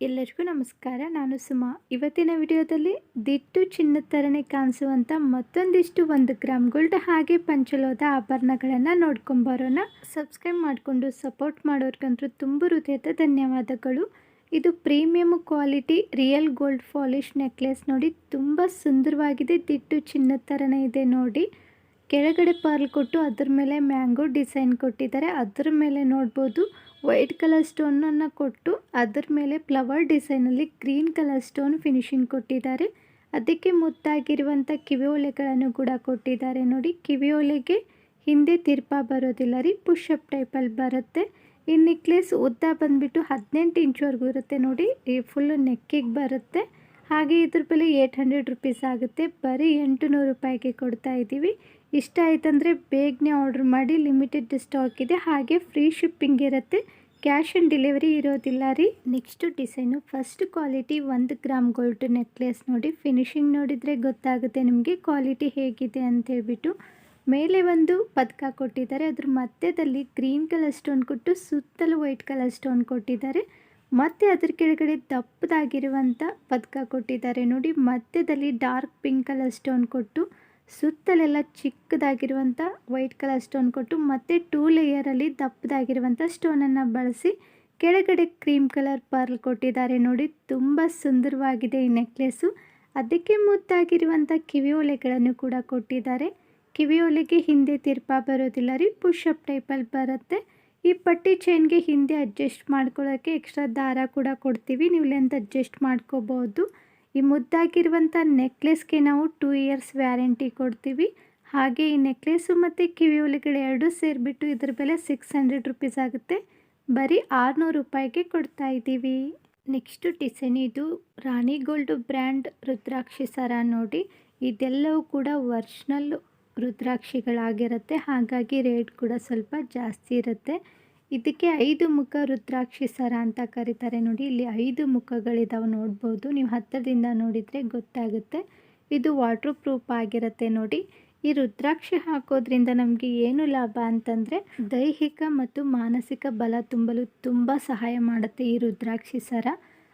ಎಲ್ಲರಿಗೂ ನಮಸ್ಕಾರ. ನಾನು ಸುಮಾ. ಇವತ್ತಿನ ವಿಡಿಯೋದಲ್ಲಿ ದಿಟ್ಟು ಚಿನ್ನದ ಥರನೇ ಕಾಣಿಸುವಂಥ ಮತ್ತೊಂದಿಷ್ಟು ಒಂದು ಗ್ರಾಮ್ ಗೋಲ್ಡ್ ಹಾಗೆ ಪಂಚಲೋದ ಆಭರಣಗಳನ್ನು ನೋಡ್ಕೊಂಬರೋಣ ಸಬ್ಸ್ಕ್ರೈಬ್ ಮಾಡಿಕೊಂಡು ಸಪೋರ್ಟ್ ಮಾಡೋರ್ಗಂತೂ ತುಂಬ ಹೃದಯದ ಧನ್ಯವಾದಗಳು. ಇದು premium quality real gold polish necklace ನೋಡಿ ತುಂಬ ಸುಂದರವಾಗಿದೆ. ದಿಟ್ಟು ಚಿನ್ನದ ಥರನೇ ಇದೆ ನೋಡಿ. ಕೆಳಗಡೆ ಪರ್ಲ್ ಕೊಟ್ಟು ಅದ್ರ ಮೇಲೆ ಮ್ಯಾಂಗೋ ಡಿಸೈನ್ ಕೊಟ್ಟಿದ್ದಾರೆ. ಅದ್ರ ಮೇಲೆ ನೋಡ್ಬೋದು ವೈಟ್ ಕಲರ್ ಸ್ಟೋನನ್ನು ಕೊಟ್ಟು ಅದ್ರ ಮೇಲೆ ಫ್ಲವರ್ ಡಿಸೈನಲ್ಲಿ ಗ್ರೀನ್ ಕಲರ್ ಸ್ಟೋನ್ ಫಿನಿಶಿಂಗ್ ಕೊಟ್ಟಿದ್ದಾರೆ. ಅದಕ್ಕೆ ಮುತ್ತಾಗಿರುವಂಥ ಕಿವಿ ಓಲೆಗಳನ್ನು ಕೂಡ ಕೊಟ್ಟಿದ್ದಾರೆ ನೋಡಿ. ಕಿವಿ ಓಲೆಗೆ ಹಿಂದೆ ತಿರ್ಪ ಬರೋದಿಲ್ಲ ರೀ ಪುಷಪ್ ಟೈಪಲ್ಲಿ ಬರುತ್ತೆ. ಈ ನೆಕ್ಲೆಸ್ ಉದ್ದ ಬಂದುಬಿಟ್ಟು ಹದಿನೆಂಟು ಇಂಚುವರೆಗೂ ಇರುತ್ತೆ ನೋಡಿ. ಈ ಫುಲ್ಲು ನೆಕ್ಕಿಗೆ ಬರುತ್ತೆ. ಹಾಗೆ ಇದ್ರ ಬೆಲೆ ಏಯ್ಟ್ ಹಂಡ್ರೆಡ್ ರುಪೀಸ್ ಆಗುತ್ತೆ. ಬರೀ ಎಂಟು ನೂರು ರೂಪಾಯಿಗೆ ಕೊಡ್ತಾ ಇದ್ದೀವಿ. ಇಷ್ಟ ಆಯ್ತಂದರೆ ಬೇಗನೆ ಆರ್ಡ್ರ್ ಮಾಡಿ ಲಿಮಿಟೆಡ್ ಸ್ಟಾಕ್ ಇದೆ. ಹಾಗೆ ಫ್ರೀ ಶಿಪ್ಪಿಂಗ್ ಇರುತ್ತೆ. ಕ್ಯಾಶ್ ಆನ್ ಡೆಲಿವರಿ ಇರೋದಿಲ್ಲ ರೀ. ನೆಕ್ಸ್ಟ್ ಡಿಸೈನು ಫಸ್ಟ್ ಕ್ವಾಲಿಟಿ ಒಂದು ಗ್ರಾಮ್ ಗೋಲ್ಡ್ ನೆಕ್ಲೆಸ್ ನೋಡಿ. ಫಿನಿಶಿಂಗ್ ನೋಡಿದರೆ ಗೊತ್ತಾಗುತ್ತೆ ನಿಮಗೆ ಕ್ವಾಲಿಟಿ ಹೇಗಿದೆ ಅಂತ ಹೇಳ್ಬಿಟ್ಟು. ಮೇಲೆ ಒಂದು ಪದಕ ಕೊಟ್ಟಿದ್ದಾರೆ. ಅದ್ರ ಮಧ್ಯದಲ್ಲಿ ಗ್ರೀನ್ ಕಲರ್ ಸ್ಟೋನ್ ಕೊಟ್ಟು ಸುತ್ತಲೂ ವೈಟ್ ಕಲರ್ ಸ್ಟೋನ್ ಕೊಟ್ಟಿದ್ದಾರೆ. ಮತ್ತು ಅದ್ರ ಕೆಳಗಡೆ ದಪ್ಪದಾಗಿರುವಂಥ ಪದಕ ಕೊಟ್ಟಿದ್ದಾರೆ ನೋಡಿ. ಮಧ್ಯದಲ್ಲಿ ಡಾರ್ಕ್ ಪಿಂಕ್ ಕಲರ್ ಸ್ಟೋನ್ ಕೊಟ್ಟು ಸುತ್ತಲೆಲ್ಲ ಚಿಕ್ಕದಾಗಿರುವಂಥ ವೈಟ್ ಕಲರ್ ಸ್ಟೋನ್ ಕೊಟ್ಟು ಮತ್ತು ಟೂ ಲೇಯರಲ್ಲಿ ದಪ್ಪದಾಗಿರುವಂಥ ಸ್ಟೋನನ್ನು ಬಳಸಿ ಕೆಳಗಡೆ ಕ್ರೀಮ್ ಕಲರ್ ಪರ್ಲ್ ಕೊಟ್ಟಿದ್ದಾರೆ ನೋಡಿ, ತುಂಬ ಸುಂದರವಾಗಿದೆ ಈ ನೆಕ್ಲೆಸ್ಸು. ಅದಕ್ಕೆ ಮುದ್ದಾಗಿರುವಂಥ ಕಿವಿ ಓಲೆಗಳನ್ನು ಕೂಡ ಕೊಟ್ಟಿದ್ದಾರೆ. ಕಿವಿ ಓಲೆಗೆ ಹಿಂದೆ ತಿರ್ಪ ಬರೋದಿಲ್ಲ ರೀ ಪುಷಪ್ ಟೈಪಲ್ಲಿ ಬರುತ್ತೆ. ಈ ಪಟ್ಟಿ ಚೈನ್ಗೆ ಹಿಂದೆ ಅಡ್ಜಸ್ಟ್ ಮಾಡ್ಕೊಳ್ಳೋಕ್ಕೆ ಎಕ್ಸ್ಟ್ರಾ ದಾರ ಕೂಡ ಕೊಡ್ತೀವಿ, ನೀವು ಲೆಂತ್ ಅಡ್ಜಸ್ಟ್ ಮಾಡ್ಕೋಬೋದು. ಈ ಮುದ್ದಾಗಿರುವಂಥ ನೆಕ್ಲೆಸ್ಗೆ ನಾವು ಟೂ ಇಯರ್ಸ್ ವ್ಯಾರಂಟಿ ಕೊಡ್ತೀವಿ. ಹಾಗೆ ಈ ನೆಕ್ಲೆಸ್ಸು ಮತ್ತು ಕಿವಿ ಒಳಗಡೆ ಎರಡೂ ಸೇರಿಬಿಟ್ಟು ಇದ್ರ ಬೆಲೆ ಸಿಕ್ಸ್ ಹಂಡ್ರೆಡ್ ರುಪೀಸ್ ಆಗುತ್ತೆ. ಬರೀ ಆರುನೂರು ರೂಪಾಯಿಗೆ ಕೊಡ್ತಾ ಇದ್ದೀವಿ. ನೆಕ್ಸ್ಟು ಡಿಸೈನ್ ಇದು ರಾಣಿ ಗೋಲ್ಡ್ ಬ್ರ್ಯಾಂಡ್ ರುದ್ರಾಕ್ಷಿ ಸರ ನೋಡಿ. ಇದೆಲ್ಲವೂ ಕೂಡ ಒರ್ಜಿನಲ್ ರುದ್ರಾಕ್ಷಿಗಳಾಗಿರುತ್ತೆ. ಹಾಗಾಗಿ ರೇಟ್ ಕೂಡ ಸ್ವಲ್ಪ ಜಾಸ್ತಿ ಇರುತ್ತೆ. ಇದಕ್ಕೆ ಐದು ಮುಖ ರುದ್ರಾಕ್ಷಿ ಸರ ಅಂತ ಕರೀತಾರೆ ನೋಡಿ. ಇಲ್ಲಿ ಐದು ಮುಖಗಳಿದಾವೆ ನೋಡ್ಬೋದು. ನೀವು ಹತ್ತಿರದಿಂದ ನೋಡಿದರೆ ಗೊತ್ತಾಗುತ್ತೆ. ಇದು ವಾಟ್ರ್ ಪ್ರೂಫ್ ಆಗಿರುತ್ತೆ ನೋಡಿ. ಈ ರುದ್ರಾಕ್ಷಿ ಹಾಕೋದ್ರಿಂದ ನಮಗೆ ಏನು ಲಾಭ ಅಂತಂದರೆ ದೈಹಿಕ ಮತ್ತು ಮಾನಸಿಕ ಬಲ ತುಂಬಲು ತುಂಬ ಸಹಾಯ ಮಾಡುತ್ತೆ ಈ ರುದ್ರಾಕ್ಷಿ ಸರ.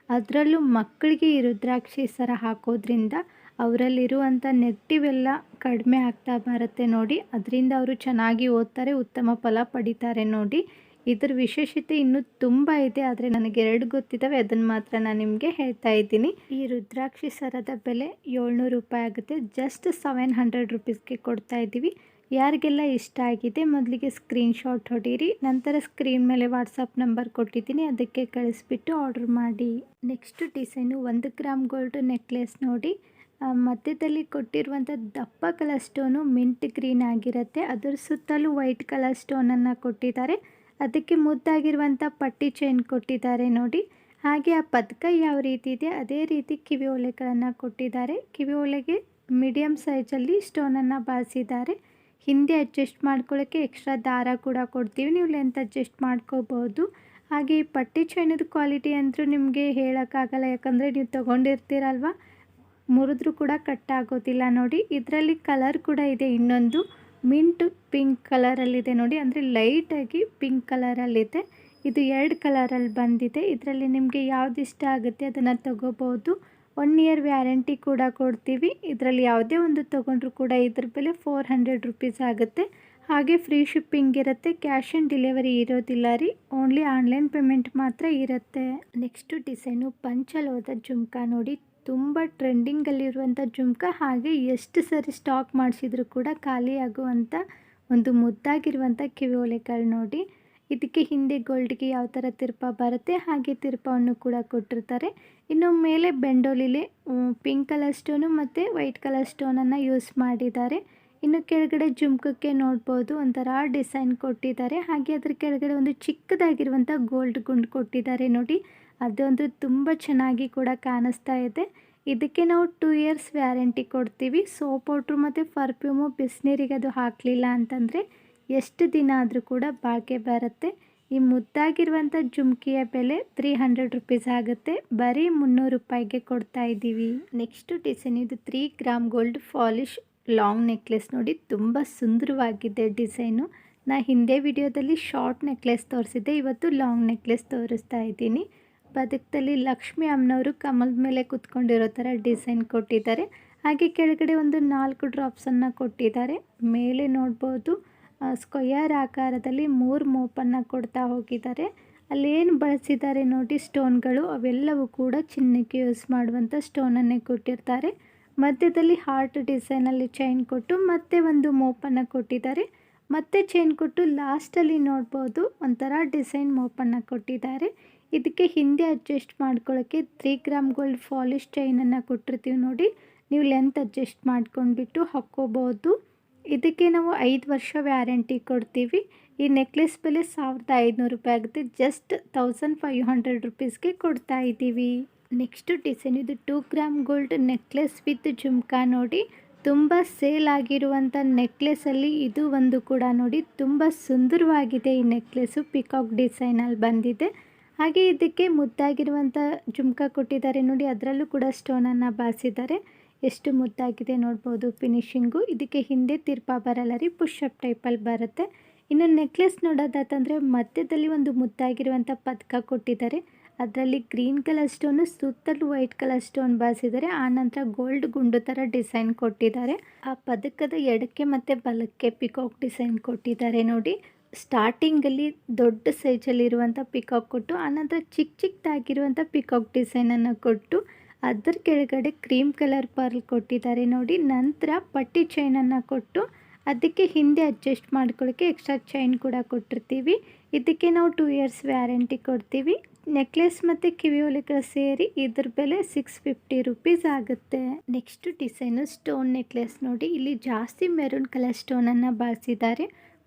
ಅದರಲ್ಲೂ ಮಕ್ಕಳಿಗೆ ಈ ರುದ್ರಾಕ್ಷಿ ಸರ ಹಾಕೋದ್ರಿಂದ ಅವರಲ್ಲಿರುವಂಥ ನೆಗೆಟಿವ್ ಎಲ್ಲ ಕಡಿಮೆ ಆಗ್ತಾ ಬರುತ್ತೆ ನೋಡಿ. ಅದರಿಂದ ಅವರು ಚೆನ್ನಾಗಿ ಓದ್ತಾರೆ, ಉತ್ತಮ ಫಲ ಪಡಿತಾರೆ ನೋಡಿ. ಇದ್ರ ವಿಶೇಷತೆ ಇನ್ನೂ ತುಂಬ ಇದೆ, ಆದರೆ ನನಗೆ ಎರಡು ಗೊತ್ತಿದ್ದಾವೆ. ಅದನ್ನು ಮಾತ್ರ ನಾನು ನಿಮಗೆ ಹೇಳ್ತಾ ಇದ್ದೀನಿ. ಈ ರುದ್ರಾಕ್ಷಿ ಸರದ ಬೆಲೆ ಏಳ್ನೂರು ರೂಪಾಯಿ ಆಗುತ್ತೆ. ಜಸ್ಟ್ ಸೆವೆನ್ ಹಂಡ್ರೆಡ್ ರುಪೀಸ್ಗೆ ಕೊಡ್ತಾ ಇದ್ದೀವಿ. ಯಾರಿಗೆಲ್ಲ ಇಷ್ಟ ಆಗಿದೆ ಮೊದಲಿಗೆ ಸ್ಕ್ರೀನ್ಶಾಟ್ ಹೊಡೀರಿ. ನಂತರ ಸ್ಕ್ರೀನ್ ಮೇಲೆ ವಾಟ್ಸಪ್ ನಂಬರ್ ಕೊಟ್ಟಿದ್ದೀನಿ. ಅದಕ್ಕೆ ಕಳಿಸ್ಬಿಟ್ಟು ಆರ್ಡ್ರ್ ಮಾಡಿ. ನೆಕ್ಸ್ಟ್ ಡಿಸೈನು ಒಂದು ಗ್ರಾಮ್ ಗೋಲ್ಡ್ ನೆಕ್ಲೆಸ್ ನೋಡಿ. ಮಧ್ಯದಲ್ಲಿ ಕೊಟ್ಟಿರುವಂಥ ದಪ್ಪ ಕಲರ್ ಸ್ಟೋನು ಮಿಂಟ್ ಗ್ರೀನ್ ಆಗಿರುತ್ತೆ. ಅದರ ಸುತ್ತಲೂ ವೈಟ್ ಕಲರ್ ಸ್ಟೋನನ್ನು ಕೊಟ್ಟಿದ್ದಾರೆ. ಅದಕ್ಕೆ ಮುದ್ದಾಗಿರುವಂಥ ಪಟ್ಟಿ ಚೈನ್ ಕೊಟ್ಟಿದ್ದಾರೆ ನೋಡಿ. ಹಾಗೆ ಆ ಪದಕ ಯಾವ ರೀತಿ ಇದೆ? ಅದೇ ರೀತಿ ಕಿವಿ ಓಲೆಗಳನ್ನು ಕೊಟ್ಟಿದ್ದಾರೆ. ಕಿವಿ ಓಲೆಗೆ ಮೀಡಿಯಮ್ ಸೈಜಲ್ಲಿ ಸ್ಟೋನನ್ನು ಬಳಸಿದ್ದಾರೆ ಹಿಂದೆ ಅಡ್ಜಸ್ಟ್ ಮಾಡ್ಕೊಳ್ಳೋಕ್ಕೆ ಎಕ್ಸ್ಟ್ರಾ ದಾರ ಕೂಡ ಕೊಡ್ತೀವಿ. ನೀವು ಲೆಂತ್ ಅಡ್ಜಸ್ಟ್ ಮಾಡ್ಕೋಬೋದು. ಹಾಗೆ ಈ ಪಟ್ಟಿ ಚೈನದ ಕ್ವಾಲಿಟಿ ಅಂತೂ ನಿಮಗೆ ಹೇಳೋಕ್ಕಾಗಲ್ಲ. ಯಾಕಂದರೆ ನೀವು ತೊಗೊಂಡಿರ್ತೀರಲ್ವ? ಮುರಿದ್ರೂ ಕೂಡ ಕಟ್ ಆಗೋದಿಲ್ಲ ನೋಡಿ. ಇದರಲ್ಲಿ ಕಲರ್ ಕೂಡ ಇದೆ ಇನ್ನೊಂದು. ಮಿಂಟ್ ಪಿಂಕ್ ಕಲರಲ್ಲಿದೆ ನೋಡಿ, ಅಂದರೆ ಲೈಟಾಗಿ ಪಿಂಕ್ ಕಲರಲ್ಲಿದೆ. ಇದು ಎರಡು ಕಲರಲ್ಲಿ ಬಂದಿದೆ. ಇದರಲ್ಲಿ ನಿಮಗೆ ಯಾವ್ದು ಇಷ್ಟ ಆಗುತ್ತೆ ಅದನ್ನು ತಗೋಬೋದು ಒನ್ ಇಯರ್ ವ್ಯಾರಂಟಿ ಕೂಡ ಕೊಡ್ತೀವಿ. ಇದರಲ್ಲಿ ಯಾವುದೇ ಒಂದು ತೊಗೊಂಡ್ರು ಕೂಡ ಇದ್ರ ಬೆಲೆ ಫೋರ್ ಹಂಡ್ರೆಡ್ ರುಪೀಸ್ ಆಗುತ್ತೆ. ಹಾಗೆ ಫ್ರೀ ಶಿಪ್ಪಿಂಗ್ ಇರುತ್ತೆ ಕ್ಯಾಶ್ ಆನ್ ಡೆಲಿವರಿ ಇರೋದಿಲ್ಲ ರೀ. ಓನ್ಲಿ ಆನ್ಲೈನ್ ಪೇಮೆಂಟ್ ಮಾತ್ರ ಇರುತ್ತೆ. ನೆಕ್ಸ್ಟು ಡಿಸೈನು ಪಂಚಲೋದ ಜುಮ್ಕಾ ನೋಡಿ. ತುಂಬ ಟ್ರೆಂಡಿಂಗಲ್ಲಿರುವಂಥ ಜುಮ್ಕ. ಹಾಗೆ ಎಷ್ಟು ಸರಿ ಸ್ಟಾಕ್ ಮಾಡಿಸಿದ್ರು ಕೂಡ ಖಾಲಿ ಆಗುವಂಥ ಒಂದು ಮುದ್ದಾಗಿರುವಂಥ ಕಿವಿ ಓಲೆಗಳು ನೋಡಿ. ಇದಕ್ಕೆ ಹಿಂದೆ ಗೋಲ್ಡ್ಗೆ ಯಾವ ಥರ ತಿರ್ಪ ಬರುತ್ತೆ, ಹಾಗೆ ತಿರ್ಪವನ್ನು ಕೂಡ ಕೊಟ್ಟಿರ್ತಾರೆ. ಇನ್ನು ಮೇಲೆ ಬೆಂಡೋಲಿಲಿ ಪಿಂಕ್ ಕಲರ್ ಸ್ಟೋನು ಮತ್ತು ವೈಟ್ ಕಲರ್ ಸ್ಟೋನನ್ನು ಯೂಸ್ ಮಾಡಿದ್ದಾರೆ. ಇನ್ನು ಕೆಳಗಡೆ ಜುಮ್ಕಕ್ಕೆ ನೋಡ್ಬೋದು. ಒಂಥರ ಡಿಸೈನ್ ಕೊಟ್ಟಿದ್ದಾರೆ. ಹಾಗೆ ಅದ್ರ ಕೆಳಗಡೆ ಒಂದು ಚಿಕ್ಕದಾಗಿರುವಂಥ ಗೋಲ್ಡ್ ಗುಂಡು ಕೊಟ್ಟಿದ್ದಾರೆ ನೋಡಿ. ಅದೊಂದು ತುಂಬ ಚೆನ್ನಾಗಿ ಕೂಡ ಕಾಣಿಸ್ತಾ ಇದೆ. ಇದಕ್ಕೆ ನಾವು ಟೂ ಇಯರ್ಸ್ ವ್ಯಾರಂಟಿ ಕೊಡ್ತೀವಿ. ಸೋಪ್ ಪೌಡ್ರು ಮತ್ತು ಪರ್ಫ್ಯೂಮು ಬಿಸಿನೀರಿಗೆ ಅದು ಹಾಕಲಿಲ್ಲ ಅಂತಂದರೆ ಎಷ್ಟು ದಿನ ಆದರೂ ಕೂಡ ಬಾಳಿಕೆ ಬರುತ್ತೆ. ಈ ಮುದ್ದಾಗಿರುವಂಥ ಜುಮ್ಕಿಯ ಬೆಲೆ ತ್ರೀ ಹಂಡ್ರೆಡ್ ರುಪೀಸ್ ಆಗುತ್ತೆ. ಬರೀ ಮುನ್ನೂರು ರೂಪಾಯಿಗೆ ಕೊಡ್ತಾ ಇದ್ದೀವಿ. ನೆಕ್ಸ್ಟು ಡಿಸೈನ್ ಇದು three gram gold polish long necklace ನೋಡಿ ತುಂಬ ಸುಂದರವಾಗಿದೆ ಡಿಸೈನು. ನಾ ಹಿಂದೆ ವಿಡಿಯೋದಲ್ಲಿ ಶಾರ್ಟ್ ನೆಕ್ಲೆಸ್ ತೋರಿಸಿದ್ದೆ, ಇವತ್ತು ಲಾಂಗ್ ನೆಕ್ಲೆಸ್ ತೋರಿಸ್ತಾ ಇದ್ದೀನಿ. ಬದುಕದಲ್ಲಿ ಲಕ್ಷ್ಮಿ ಅಮ್ಮನವರು ಕಮಲದ ಮೇಲೆ ಕುತ್ಕೊಂಡಿರೋ ಥರ ಡಿಸೈನ್ ಕೊಟ್ಟಿದ್ದಾರೆ. ಹಾಗೆ ಕೆಳಗಡೆ ಒಂದು ನಾಲ್ಕು ಡ್ರಾಪ್ಸನ್ನು ಕೊಟ್ಟಿದ್ದಾರೆ. ಮೇಲೆ ನೋಡ್ಬೋದು ಸ್ಕ್ವಯರ್ ಆಕಾರದಲ್ಲಿ ಮೂರು ಮೋಪನ್ನು ಕೊಡ್ತಾ ಹೋಗಿದ್ದಾರೆ. ಅಲ್ಲೇನು ಬಳಸಿದ್ದಾರೆ ನೋಡಿ, ಸ್ಟೋನ್ಗಳು, ಅವೆಲ್ಲವೂ ಕೂಡ ಚಿನ್ನಕ್ಕೆ ಯೂಸ್ ಮಾಡುವಂಥ ಸ್ಟೋನನ್ನೇ ಕೊಟ್ಟಿರ್ತಾರೆ. ಮಧ್ಯದಲ್ಲಿ ಹಾರ್ಟ್ ಡಿಸೈನಲ್ಲಿ ಚೈನ್ ಕೊಟ್ಟು ಮತ್ತೆ ಒಂದು ಮೋಪನ್ನು ಕೊಟ್ಟಿದ್ದಾರೆ. ಮತ್ತೆ ಚೈನ್ ಕೊಟ್ಟು ಲಾಸ್ಟಲ್ಲಿ ನೋಡ್ಬೋದು ಒಂಥರ ಡಿಸೈನ್ ಮೋಪನ್ನು ಕೊಟ್ಟಿದ್ದಾರೆ. ಇದಕ್ಕೆ ಹಿಂದೆ ಅಡ್ಜಸ್ಟ್ ಮಾಡ್ಕೊಳ್ಳೋಕ್ಕೆ ತ್ರೀ ಗ್ರಾಮ್ ಗೋಲ್ಡ್ ಫಾಲಿಶ್ ಚೈನನ್ನು ಕೊಟ್ಟಿರ್ತೀವಿ ನೋಡಿ. ನೀವು ಲೆಂತ್ ಅಡ್ಜಸ್ಟ್ ಮಾಡ್ಕೊಂಡ್ಬಿಟ್ಟು ಹಾಕ್ಕೋಬೋದು. ಇದಕ್ಕೆ ನಾವು ಐದು ವರ್ಷ ವ್ಯಾರಂಟಿ ಕೊಡ್ತೀವಿ. ಈ ನೆಕ್ಲೆಸ್ ಬೆಲೆ ಸಾವಿರದ ಐದುನೂರು ರೂಪಾಯಿ ಆಗುತ್ತೆ. ಜಸ್ಟ್ ತೌಸಂಡ್ ಫೈವ್ ಹಂಡ್ರೆಡ್ ರುಪೀಸ್ಗೆ ಕೊಡ್ತಾ ಇದ್ದೀವಿ. ನೆಕ್ಸ್ಟ್ ಡಿಸೈನ್ ಇದು two gram gold necklace with jhumka ನೋಡಿ. ತುಂಬ ಸೇಲ್ ಆಗಿರುವಂಥ ನೆಕ್ಲೆಸಲ್ಲಿ ಇದು ಒಂದು ಕೂಡ ನೋಡಿ. ತುಂಬ ಸುಂದರವಾಗಿದೆ ಈ ನೆಕ್ಲೆಸ್ಸು ಪಿಕಾಕ್ ಡಿಸೈನಲ್ಲಿ ಬಂದಿದೆ. ಹಾಗೆ ಇದಕ್ಕೆ ಮುದ್ದಾಗಿರುವಂಥ ಜುಮ್ಕಾ ಕೊಟ್ಟಿದ್ದಾರೆ ನೋಡಿ. ಅದರಲ್ಲೂ ಕೂಡ ಸ್ಟೋನನ್ನು ಬಾಸಿದ್ದಾರೆ ಎಷ್ಟು ಮುದ್ದಾಗಿದೆ ನೋಡ್ಬೋದು ಫಿನಿಶಿಂಗು ಇದಕ್ಕೆ ಹಿಂದೆ ತಿರ್ಪಾ ಬರಲ್ಲ ರೀ ಪುಷಪ್ ಟೈಪಲ್ಲಿ ಬರುತ್ತೆ. ಇನ್ನು ನೆಕ್ಲೆಸ್ ನೋಡೋದಾತಂದರೆ ಮಧ್ಯದಲ್ಲಿ ಒಂದು ಮುದ್ದಾಗಿರುವಂಥ ಪದಕ ಕೊಟ್ಟಿದ್ದಾರೆ. ಅದರಲ್ಲಿ ಗ್ರೀನ್ ಕಲರ್ ಸ್ಟೋನು, ಸುತ್ತಲೂ ವೈಟ್ ಕಲರ್ ಸ್ಟೋನ್ ಬಾಸಿದ್ದಾರೆ ಆನಂತರ ಗೋಲ್ಡ್ ಗುಂಡು ಥರ ಡಿಸೈನ್ ಕೊಟ್ಟಿದ್ದಾರೆ. ಆ ಪದಕದ ಎಡಕ್ಕೆ ಮತ್ತು ಬಲಕ್ಕೆ ಪಿಕಾಕ್ ಡಿಸೈನ್ ಕೊಟ್ಟಿದ್ದಾರೆ ನೋಡಿ. ಸ್ಟಾರ್ಟಿಂಗಲ್ಲಿ ದೊಡ್ಡ ಸೈಜಲ್ಲಿರುವಂಥ ಪಿಕಾಕ್ ಕೊಟ್ಟು ಆನಂತರ ಚಿಕ್ಕ ಚಿಕ್ಕದಾಗಿರುವಂಥ ಪಿಕಾಕ್ ಡಿಸೈನನ್ನು ಕೊಟ್ಟು, ಅದರ ಕೆಳಗಡೆ ಕ್ರೀಮ್ ಕಲರ್ ಪರ್ಲ್ ಕೊಟ್ಟಿದ್ದಾರೆ ನೋಡಿ. ನಂತರ ಪಟ್ಟಿ ಚೈನನ್ನು ಕೊಟ್ಟು, ಅದಕ್ಕೆ ಹಿಂದೆ ಅಡ್ಜಸ್ಟ್ ಮಾಡ್ಕೊಳ್ಳೋಕ್ಕೆ ಎಕ್ಸ್ಟ್ರಾ ಚೈನ್ ಕೂಡ ಕೊಟ್ಟಿರ್ತೀವಿ. ಇದಕ್ಕೆ ನಾವು ಟೂ ಇಯರ್ಸ್ ವ್ಯಾರಂಟಿ ಕೊಡ್ತೀವಿ. ನೆಕ್ಲೆಸ್ ಮತ್ತು ಕಿವಿ ಒಲೆಗಳು ಸೇರಿ ಇದ್ರ ಬೆಲೆ ಸಿಕ್ಸ್ ಫಿಫ್ಟಿ ರುಪೀಸ್ ಆಗುತ್ತೆ. ನೆಕ್ಸ್ಟ್ ಡಿಸೈನು ಸ್ಟೋನ್ ನೆಕ್ಲೆಸ್ ನೋಡಿ. ಇಲ್ಲಿ ಜಾಸ್ತಿ ಮೆರೂನ್ ಕಲರ್ ಸ್ಟೋನನ್ನು ಬಳಸಿದ್ದಾರೆ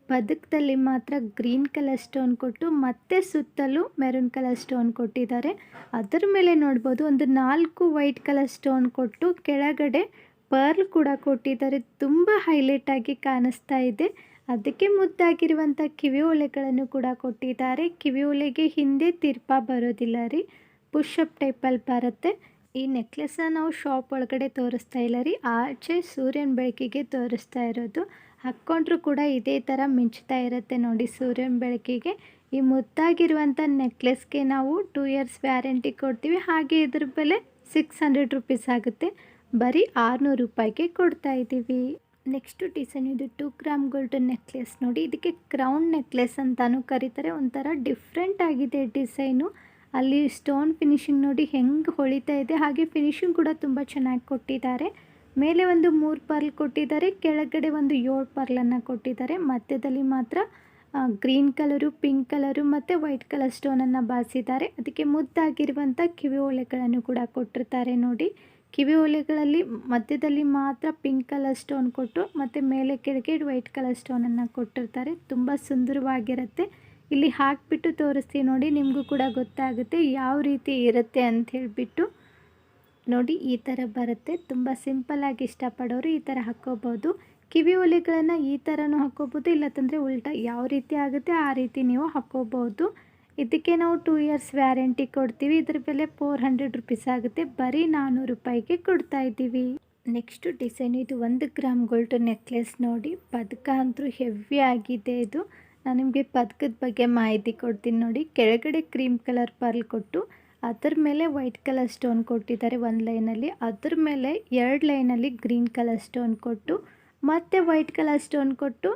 ಬದುಕದಲ್ಲಿ ಮಾತ್ರ ಗ್ರೀನ್ ಕಲರ್ ಸ್ಟೋನ್ ಕೊಟ್ಟು ಮತ್ತೆ ಸುತ್ತಲೂ ಮೆರೂನ್ ಕಲರ್ ಸ್ಟೋನ್ ಕೊಟ್ಟಿದ್ದಾರೆ. ಅದರ ಮೇಲೆ ನೋಡ್ಬೋದು ಒಂದು ನಾಲ್ಕು ವೈಟ್ ಕಲರ್ ಸ್ಟೋನ್ ಕೊಟ್ಟು ಕೆಳಗಡೆ ಪರ್ಲ್ ಕೂಡ ಕೊಟ್ಟಿದ್ದಾರೆ. ತುಂಬ ಹೈಲೈಟ್ ಆಗಿ ಕಾಣಿಸ್ತಾ ಇದೆ. ಅದಕ್ಕೆ ಮುದ್ದಾಗಿರುವಂಥ ಕಿವಿ ಒಲೆಗಳನ್ನು ಕೂಡ ಕೊಟ್ಟಿದ್ದಾರೆ. ಕಿವಿ ಒಲೆಗೆ ಹಿಂದೆ ತಿರ್ಪ ಬರೋದಿಲ್ಲ ರೀ. ಪುಷಪ್ ಟೈಪಲ್ಲಿ ಬರುತ್ತೆ. ಈ ನೆಕ್ಲೆಸ್ನ ನಾವು ಶಾಪ್ ಒಳಗಡೆ ತೋರಿಸ್ತಾ ಇಲ್ಲ ರೀ. ಆಚೆ ಸೂರ್ಯನ ಬೆಳಕಿಗೆ ತೋರಿಸ್ತಾ ಇರೋದು. ಹಾಕ್ಕೊಂಡ್ರೂ ಕೂಡ ಇದೇ ಥರ ಮಿಂಚ್ತಾ ಇರುತ್ತೆ ನೋಡಿ ಸೂರ್ಯನ ಬೆಳಕಿಗೆ. ಈ ಮುದ್ದಾಗಿರುವಂಥ ನೆಕ್ಲೆಸ್ಗೆ ನಾವು ಟೂ ಇಯರ್ಸ್ ವ್ಯಾರಂಟಿ ಕೊಡ್ತೀವಿ. ಹಾಗೆ ಇದ್ರ ಬೆಲೆ ಸಿಕ್ಸ್ ಹಂಡ್ರೆಡ್ ರುಪೀಸ್ ಆಗುತ್ತೆ. ಬರೀ ಆರುನೂರು ರೂಪಾಯಿಗೆ ಕೊಡ್ತಾ ಇದ್ದೀವಿ. ನೆಕ್ಸ್ಟ್ ಡಿಸೈನ್ ಇದು ಟೂ ಗ್ರಾಮ್ ಗೋಲ್ಡ್ ನೆಕ್ಲೆಸ್ ನೋಡಿ. ಇದಕ್ಕೆ ಕ್ರೌನ್ ನೆಕ್ಲೆಸ್ ಅಂತಾನು ಕರೀತಾರೆ. ಒಂಥರ ಡಿಫ್ರೆಂಟ್ ಆಗಿದೆ ಡಿಸೈನು ಅಲ್ಲಿ ಸ್ಟೋನ್ ಫಿನಿಶಿಂಗ್ ನೋಡಿ ಹೆಂಗೆ ಹೊಳಿತಾ ಇದೆ. ಹಾಗೆ ಫಿನಿಶಿಂಗ್ ಕೂಡ ತುಂಬ ಚೆನ್ನಾಗಿ ಕೊಟ್ಟಿದ್ದಾರೆ. ಮೇಲೆ ಒಂದು ಮೂರು ಪರ್ಲ್ ಕೊಟ್ಟಿದ್ದಾರೆ. ಕೆಳಗಡೆ ಒಂದು ಏಳು ಪರ್ಲನ್ನು ಕೊಟ್ಟಿದ್ದಾರೆ. ಮಧ್ಯದಲ್ಲಿ ಮಾತ್ರ ಗ್ರೀನ್ ಕಲರು ಪಿಂಕ್ ಕಲರು ಮತ್ತು ವೈಟ್ ಕಲರ್ ಸ್ಟೋನನ್ನು ಬಾಸಿದ್ದಾರೆ ಅದಕ್ಕೆ ಮುದ್ದಾಗಿರುವಂಥ ಕಿವಿ ಒಳೆಗಳನ್ನು ಕೂಡ ಕೊಟ್ಟಿರ್ತಾರೆ ನೋಡಿ. ಕಿವಿ ಒಲೆಗಳಲ್ಲಿ ಮಧ್ಯದಲ್ಲಿ ಮಾತ್ರ ಪಿಂಕ್ ಕಲರ್ ಸ್ಟೋನ್ ಕೊಟ್ಟು ಮತ್ತು ಮೇಲೆ ಕೆಳಗೆ ವೈಟ್ ಕಲರ್ ಸ್ಟೋನನ್ನು ಕೊಟ್ಟಿರ್ತಾರೆ. ತುಂಬ ಸುಂದರವಾಗಿರುತ್ತೆ. ಇಲ್ಲಿ ಹಾಕಿಬಿಟ್ಟು ತೋರಿಸ್ತೀವಿ ನೋಡಿ, ನಿಮಗೂ ಕೂಡ ಗೊತ್ತಾಗುತ್ತೆ ಯಾವ ರೀತಿ ಇರುತ್ತೆ ಅಂತ ಹೇಳಿಬಿಟ್ಟು. ನೋಡಿ, ಈ ಥರ ಬರುತ್ತೆ. ತುಂಬ ಸಿಂಪಲಾಗಿ ಇಷ್ಟಪಡೋರು ಈ ಥರ ಹಾಕ್ಕೋಬೋದು. ಕಿವಿ ಒಲೆಗಳನ್ನು ಈ ಥರನೂ ಹಾಕ್ಕೋಬೋದು ಇಲ್ಲತ್ತಂದರೆ ಉಲ್ಟಾ ಯಾವ ರೀತಿ ಆಗುತ್ತೆ ಆ ರೀತಿ ನೀವು ಹಾಕ್ಕೋಬೋದು. ಇದಕ್ಕೆ ನಾವು ಟೂ ಇಯರ್ಸ್ ವ್ಯಾರಂಟಿ ಕೊಡ್ತೀವಿ. ಇದ್ರ ಬೆಲೆ ಫೋರ್ ಹಂಡ್ರೆಡ್ ರುಪೀಸ್ ಆಗುತ್ತೆ. ಬರೀ ನಾನ್ನೂರು ರೂಪಾಯಿಗೆ ಕೊಡ್ತಾ ಇದ್ದೀವಿ. ನೆಕ್ಸ್ಟ್ ಡಿಸೈನ್ ಇದು ಒಂದು ಗ್ರಾಮ್ ಗೋಲ್ಡ್ ನೆಕ್ಲೆಸ್ ನೋಡಿ. ಪದಕ ಅಂತೂ ಹೆವಿ ಆಗಿದೆ ಇದು. ನಾನು ನಿಮಗೆ ಪದಕದ ಬಗ್ಗೆ ಮಾಹಿತಿ ಕೊಡ್ತೀನಿ ನೋಡಿ. ಕೆಳಗಡೆ ಕ್ರೀಮ್ ಕಲರ್ ಪರ್ಲ್ ಕೊಟ್ಟು, ಅದರ ಮೇಲೆ ವೈಟ್ ಕಲರ್ ಸ್ಟೋನ್ ಕೊಟ್ಟಿದ್ದಾರೆ ಒಂದು ಲೈನಲ್ಲಿ ಅದ್ರ ಮೇಲೆ ಎರಡು ಲೈನಲ್ಲಿ ಗ್ರೀನ್ ಕಲರ್ ಸ್ಟೋನ್ ಕೊಟ್ಟು, ಮತ್ತು ವೈಟ್ ಕಲರ್ ಸ್ಟೋನ್ ಕೊಟ್ಟು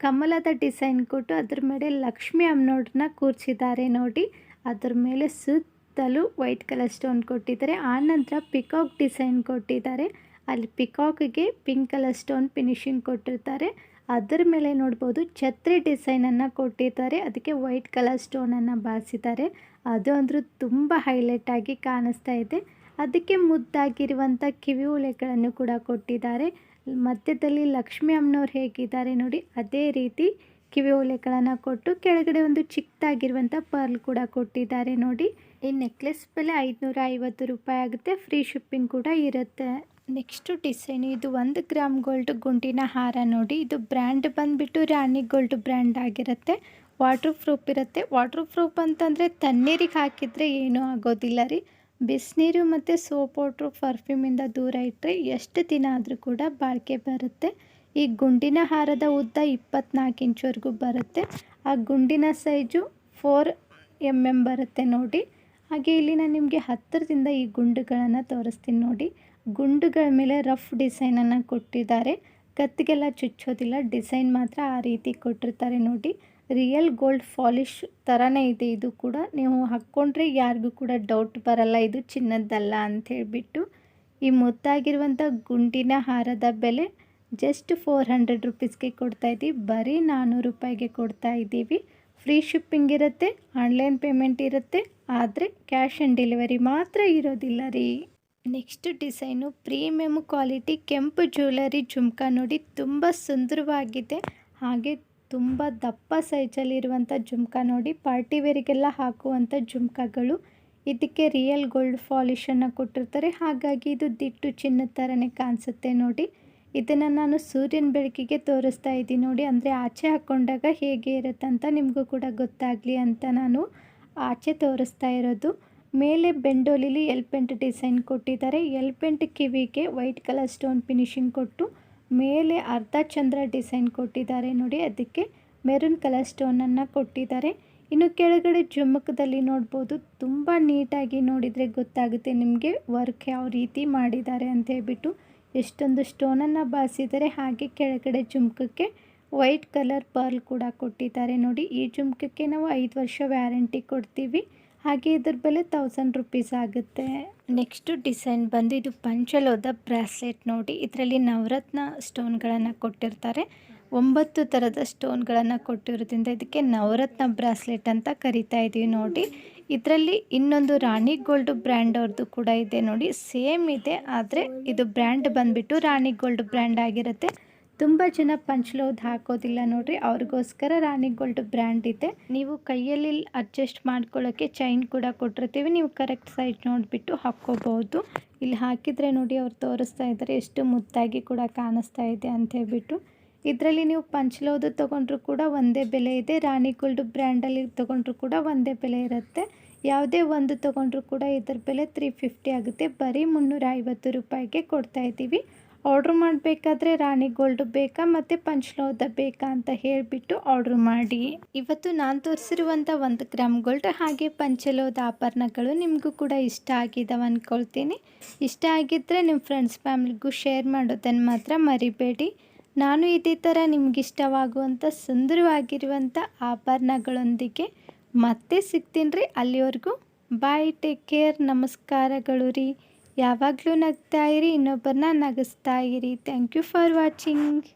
ಕಮಲದ ಡಿಸೈನ್ ಕೊಟ್ಟು ಅದ್ರ ಮೇಲೆ ಲಕ್ಷ್ಮಿ ಅಮ್ಮನೋಡ್ರನ್ನ ಕೂರಿಸಿದ್ದಾರೆ ನೋಡಿ. ಅದ್ರ ಮೇಲೆ ಸುತ್ತಲೂ ವೈಟ್ ಕಲರ್ ಸ್ಟೋನ್ ಕೊಟ್ಟಿದ್ದಾರೆ. ಆನಂತರ ಪಿಕಾಕ್ ಡಿಸೈನ್ ಕೊಟ್ಟಿದ್ದಾರೆ. ಅಲ್ಲಿ ಪಿಕಾಕ್ಗೆ ಪಿಂಕ್ ಕಲರ್ ಸ್ಟೋನ್ ಫಿನಿಶಿಂಗ್ ಕೊಟ್ಟಿರ್ತಾರೆ. ಅದರ ಮೇಲೆ ನೋಡ್ಬೋದು ಛತ್ರಿ ಡಿಸೈನನ್ನು ಕೊಟ್ಟಿದ್ದಾರೆ. ಅದಕ್ಕೆ ವೈಟ್ ಕಲರ್ ಸ್ಟೋನನ್ನು ಬಾಸಿದ್ದಾರೆ ಅದು ಅಂದರೂ ತುಂಬ ಆಗಿ ಕಾಣಿಸ್ತಾ ಇದೆ. ಅದಕ್ಕೆ ಮುದ್ದಾಗಿರುವಂಥ ಕಿವಿ ಉಳೆಗಳನ್ನು ಕೂಡ ಕೊಟ್ಟಿದ್ದಾರೆ. ಮಧ್ಯದಲ್ಲಿ ಲಕ್ಷ್ಮಿ ಅಮ್ಮನವ್ರು ಹೇಗಿದ್ದಾರೆ ನೋಡಿ, ಅದೇ ರೀತಿ ಕಿವಿ ಓಲೆಗಳನ್ನು ಕೊಟ್ಟು ಕೆಳಗಡೆ ಒಂದು ಚಿಕ್ಕದಾಗಿರುವಂಥ ಪರ್ಲ್ ಕೂಡ ಕೊಟ್ಟಿದ್ದಾರೆ ನೋಡಿ. ಈ ನೆಕ್ಲೆಸ್ ಬೆಲೆ ಐದುನೂರ ಐವತ್ತು ರೂಪಾಯಿ ಆಗುತ್ತೆ, ಫ್ರೀ ಶಿಪ್ಪಿಂಗ್ ಕೂಡ ಇರುತ್ತೆ. ನೆಕ್ಸ್ಟು ಡಿಸೈನ್, ಇದು ಒಂದು ಗ್ರಾಮ್ ಗೋಲ್ಡ್ ಗುಂಡಿನ ಹಾರ ನೋಡಿ. ಇದು ಬ್ರ್ಯಾಂಡ್ ಬಂದುಬಿಟ್ಟು ರಾಣಿ ಗೋಲ್ಡ್ ಬ್ರ್ಯಾಂಡ್ ಆಗಿರುತ್ತೆ. ವಾಟ್ರ್ ಪ್ರೂಫ್ ಇರುತ್ತೆ. ವಾಟ್ರ್ ಪ್ರೂಫ್ ಅಂತಂದರೆ ತಣ್ಣೀರಿಗೆ ಹಾಕಿದರೆ ಏನೂ ಆಗೋದಿಲ್ಲ ರೀ. ಬಿಸಿನೀರು ಮತ್ತು ಸೋಪ್ ವಾಟ್ರು ಪರ್ಫ್ಯೂಮಿಂದ ದೂರ ಇಟ್ಟರೆ ಎಷ್ಟು ದಿನ ಆದರೂ ಕೂಡ ಬಾಳಿಕೆ ಬರುತ್ತೆ. ಈ ಗುಂಡಿನ ಹಾರದ ಉದ್ದ ಇಪ್ಪತ್ನಾಲ್ಕು ಇಂಚ್ವರೆಗೂ ಬರುತ್ತೆ. ಆ ಗುಂಡಿನ ಸೈಜು ಫೋರ್ ಎಂ ಎಂ ಬರುತ್ತೆ ನೋಡಿ. ಹಾಗೆ ಇಲ್ಲಿ ನಾನು ನಿಮಗೆ ಹತ್ತಿರದಿಂದ ಈ ಗುಂಡುಗಳನ್ನು ತೋರಿಸ್ತೀನಿ ನೋಡಿ. ಗುಂಡುಗಳ ಮೇಲೆ ರಫ್ ಡಿಸೈನನ್ನು ಕೊಟ್ಟಿದ್ದಾರೆ. ಕತ್ತಿಗೆಲ್ಲ ಚುಚ್ಚೋದಿಲ್ಲ, ಡಿಸೈನ್ ಮಾತ್ರ ಆ ರೀತಿ ಕೊಟ್ಟಿರ್ತಾರೆ ನೋಡಿ. ರಿಯಲ್ ಗೋಲ್ಡ್ ಫಾಲಿಶ್ ಥರನೇ ಇದೆ. ಇದು ಕೂಡ ನೀವು ಹಾಕ್ಕೊಂಡ್ರೆ ಯಾರಿಗೂ ಕೂಡ ಡೌಟ್ ಬರಲ್ಲ. ಇದು ಚಿನ್ನದ್ದಲ್ಲ ಅಂತ ಹೇಳಿಬಿಟ್ಟು ಈ ಮುದ್ದಾಗಿರುವಂಥ ಗುಂಡಿನ ಹಾರದ ಬೆಲೆ ಜಸ್ಟ್ ಫೋರ್ ಹಂಡ್ರೆಡ್ ರುಪೀಸ್ಗೆ ಕೊಡ್ತಾ ಇದ್ದೀವಿ. ಬರೀ ನಾನ್ನೂರು ರೂಪಾಯಿಗೆ ಕೊಡ್ತಾ ಇದ್ದೀವಿ. ಫ್ರೀ ಶಿಪ್ಪಿಂಗ್ ಇರುತ್ತೆ, ಆನ್ಲೈನ್ ಪೇಮೆಂಟ್ ಇರುತ್ತೆ, ಆದರೆ ಕ್ಯಾಶ್ ಆನ್ ಡೆಲಿವರಿ ಮಾತ್ರ ಇರೋದಿಲ್ಲ ರೀ. ನೆಕ್ಸ್ಟ್ ಡಿಸೈನು ಪ್ರೀಮಿಯಮ್ ಕ್ವಾಲಿಟಿ ಕೆಂಪು ಜ್ಯುವೆಲರಿ ಜುಮ್ಕಾ ನೋಡಿ, ತುಂಬ ಸುಂದರವಾಗಿದೆ. ಹಾಗೆ ತುಂಬ ದಪ್ಪ ಸೈಜಲ್ಲಿರುವಂಥ ಜುಮ್ಕ ನೋಡಿ. ಪಾರ್ಟಿ ವೇರಿಗೆಲ್ಲ ಹಾಕುವಂಥ ಜುಮ್ಕಗಳು. ಇದಕ್ಕೆ ರಿಯಲ್ ಗೋಲ್ಡ್ ಫಾಲಿಷನ್ನು ಕೊಟ್ಟಿರ್ತಾರೆ. ಹಾಗಾಗಿ ಇದು ದಿಟ್ಟು ಚಿನ್ನದ ಥರನೇ ಕಾಣಿಸುತ್ತೆ ನೋಡಿ. ಇದನ್ನು ನಾನು ಸೂರ್ಯನ ಬೆಳಕಿಗೆ ತೋರಿಸ್ತಾ ಇದ್ದೀನಿ ನೋಡಿ. ಅಂದರೆ ಆಚೆ ಹಾಕ್ಕೊಂಡಾಗ ಹೇಗೆ ಇರುತ್ತೆ ಅಂತ ನಿಮಗೂ ಕೂಡ ಗೊತ್ತಾಗಲಿ ಅಂತ ನಾನು ಆಚೆ ತೋರಿಸ್ತಾ ಇರೋದು. ಮೇಲೆ ಬೆಂಡೋಲಿಲಿ ಎಲ್ಪೆಂಟ್ ಡಿಸೈನ್ ಕೊಟ್ಟಿದ್ದಾರೆ. ಎಲ್ಪೆಂಟ್ ಕಿವಿಗೆ ವೈಟ್ ಕಲರ್ ಸ್ಟೋನ್ ಫಿನಿಶಿಂಗ್ ಕೊಟ್ಟು ಮೇಲೆ ಅರ್ಧ ಚಂದ್ರ ಡಿಸೈನ್ ಕೊಟ್ಟಿದ್ದಾರೆ ನೋಡಿ, ಅದಕ್ಕೆ ಮೆರೂನ್ ಕಲರ್ ಸ್ಟೋನನ್ನು ಕೊಟ್ಟಿದ್ದಾರೆ. ಇನ್ನು ಕೆಳಗಡೆ ಜುಮ್ಮಕದಲ್ಲಿ ನೋಡ್ಬೋದು, ತುಂಬ ನೀಟಾಗಿ ನೋಡಿದರೆ ಗೊತ್ತಾಗುತ್ತೆ ನಿಮಗೆ ವರ್ಕ್ ಯಾವ ರೀತಿ ಮಾಡಿದ್ದಾರೆ ಅಂತ ಹೇಳ್ಬಿಟ್ಟು. ಎಷ್ಟೊಂದು ಸ್ಟೋನನ್ನು ಬಾಸಿದ್ದಾರೆ, ಹಾಗೆ ಕೆಳಗಡೆ ಜುಮ್ಕಕ್ಕೆ ವೈಟ್ ಕಲರ್ ಪರ್ಲ್ ಕೂಡ ಕೊಟ್ಟಿದ್ದಾರೆ ನೋಡಿ. ಈ ಜುಮ್ಕಕ್ಕೆ ನಾವು ಐದು ವರ್ಷ ವ್ಯಾರಂಟಿ ಕೊಡ್ತೀವಿ. ಹಾಗೆ ಇದ್ರ ಬೆಲೆ ತೌಸಂಡ್ ರುಪೀಸ್ ಆಗುತ್ತೆ. ನೆಕ್ಸ್ಟು ಡಿಸೈನ್ ಬಂದು ಇದು ಪಂಚಲೋದ ಬ್ರಾಸ್ಲೆಟ್ ನೋಡಿ. ಇದರಲ್ಲಿ ನವರತ್ನ ಸ್ಟೋನ್ಗಳನ್ನು ಕೊಟ್ಟಿರ್ತಾರೆ. ಒಂಬತ್ತು ಥರದ ಸ್ಟೋನ್ಗಳನ್ನು ಕೊಟ್ಟಿರೋದ್ರಿಂದ ಇದಕ್ಕೆ ನವರತ್ನ ಬ್ರಾಸ್ಲೆಟ್ ಅಂತ ಕರಿತಾ ಇದ್ದೀವಿ ನೋಡಿ. ಇದರಲ್ಲಿ ಇನ್ನೊಂದು ರಾಣಿ ಗೋಲ್ಡ್ ಬ್ರ್ಯಾಂಡ್ ಅವ್ರದ್ದು ಕೂಡ ಇದೆ ನೋಡಿ. ಸೇಮ್ ಇದೆ, ಆದರೆ ಇದು ಬ್ರ್ಯಾಂಡ್ ಬಂದುಬಿಟ್ಟು ರಾಣಿ ಗೋಲ್ಡ್ ಬ್ರ್ಯಾಂಡ್ ಆಗಿರುತ್ತೆ. ತುಂಬ ಜನ ಪಂಚ್ಲೋದ್ ಹಾಕೋದಿಲ್ಲ ನೋಡ್ರಿ, ಅವ್ರಿಗೋಸ್ಕರ ರಾಣಿ ಗೋಲ್ಡ್ ಬ್ರ್ಯಾಂಡ್ ಇದೆ. ನೀವು ಕೈಯಲ್ಲಿ ಅಡ್ಜಸ್ಟ್ ಮಾಡ್ಕೊಳ್ಳೋಕ್ಕೆ ಚೈನ್ ಕೂಡ ಕೊಟ್ಟಿರ್ತೀವಿ, ನೀವು ಕರೆಕ್ಟ್ ಸೈಜ್ ನೋಡಿಬಿಟ್ಟು ಹಾಕ್ಕೋಬಹುದು ಇಲ್ಲಿ ಹಾಕಿದರೆ ನೋಡಿ ಅವ್ರು ತೋರಿಸ್ತಾ ಇದ್ದಾರೆ, ಎಷ್ಟು ಮುದ್ದಾಗಿ ಕೂಡ ಕಾಣಿಸ್ತಾ ಇದೆ ಅಂತ ಹೇಳ್ಬಿಟ್ಟು. ಇದರಲ್ಲಿ ನೀವು ಪಂಚ್ಲೋದು ತೊಗೊಂಡ್ರು ಕೂಡ ಒಂದೇ ಬೆಲೆ ಇದೆ, ರಾಣಿ ಗೋಲ್ಡ್ ಬ್ರ್ಯಾಂಡಲ್ಲಿ ತೊಗೊಂಡ್ರು ಕೂಡ ಒಂದೇ ಬೆಲೆ ಇರುತ್ತೆ. ಯಾವುದೇ ಒಂದು ತೊಗೊಂಡ್ರು ಕೂಡ ಇದರ ಬೆಲೆ ತ್ರೀ ಫಿಫ್ಟಿ ಆಗುತ್ತೆ. ಬರೀ ಮುನ್ನೂರ ರೂಪಾಯಿಗೆ ಕೊಡ್ತಾ ಇದ್ದೀವಿ. ಆರ್ಡ್ರ್ ಮಾಡಬೇಕಾದ್ರೆ ರಾಣಿ ಗೋಲ್ಡ್ ಬೇಕಾ ಮತ್ತು ಪಂಚ್ಲೋದ ಬೇಕಾ ಅಂತ ಹೇಳಿಬಿಟ್ಟು ಆರ್ಡ್ರ್ ಮಾಡಿ. ಇವತ್ತು ನಾನು ತೋರಿಸಿರುವಂಥ ಒಂದು ಗ್ರಾಮ್ ಗೋಲ್ಡ್ ಹಾಗೆ ಪಂಚಲೋದ ಆಭರಣಗಳು ನಿಮಗೂ ಕೂಡ ಇಷ್ಟ ಆಗಿದ್ದಾವೆ ಅಂದ್ಕೊಳ್ತೀನಿ ಇಷ್ಟ ಆಗಿದ್ದರೆ ನಿಮ್ಮ ಫ್ರೆಂಡ್ಸ್ ಫ್ಯಾಮಿಲಿಗೂ ಶೇರ್ ಮಾಡೋದನ್ನು ಮಾತ್ರ ಮರಿಬೇಡಿ. ನಾನು ಇದೇ ಥರ ನಿಮಗಿಷ್ಟವಾಗುವಂಥ ಸುಂದರವಾಗಿರುವಂಥ ಆಭರಣಗಳೊಂದಿಗೆ ಮತ್ತೆ ಸಿಗ್ತೀನಿ ರೀ ಅಲ್ಲಿವರೆಗೂ. ಬಾಯ್ ಟೇಕ್ ಕೇರ್ ನಮಸ್ಕಾರಗಳು ರೀ. ಯಾವಾಗಲೂ ನಗ್ತಾ ಇರಿ ಇನ್ನೊಬ್ಬರನ್ನ ನಗಿಸ್ತಾ ಇರಿ. Thank you for watching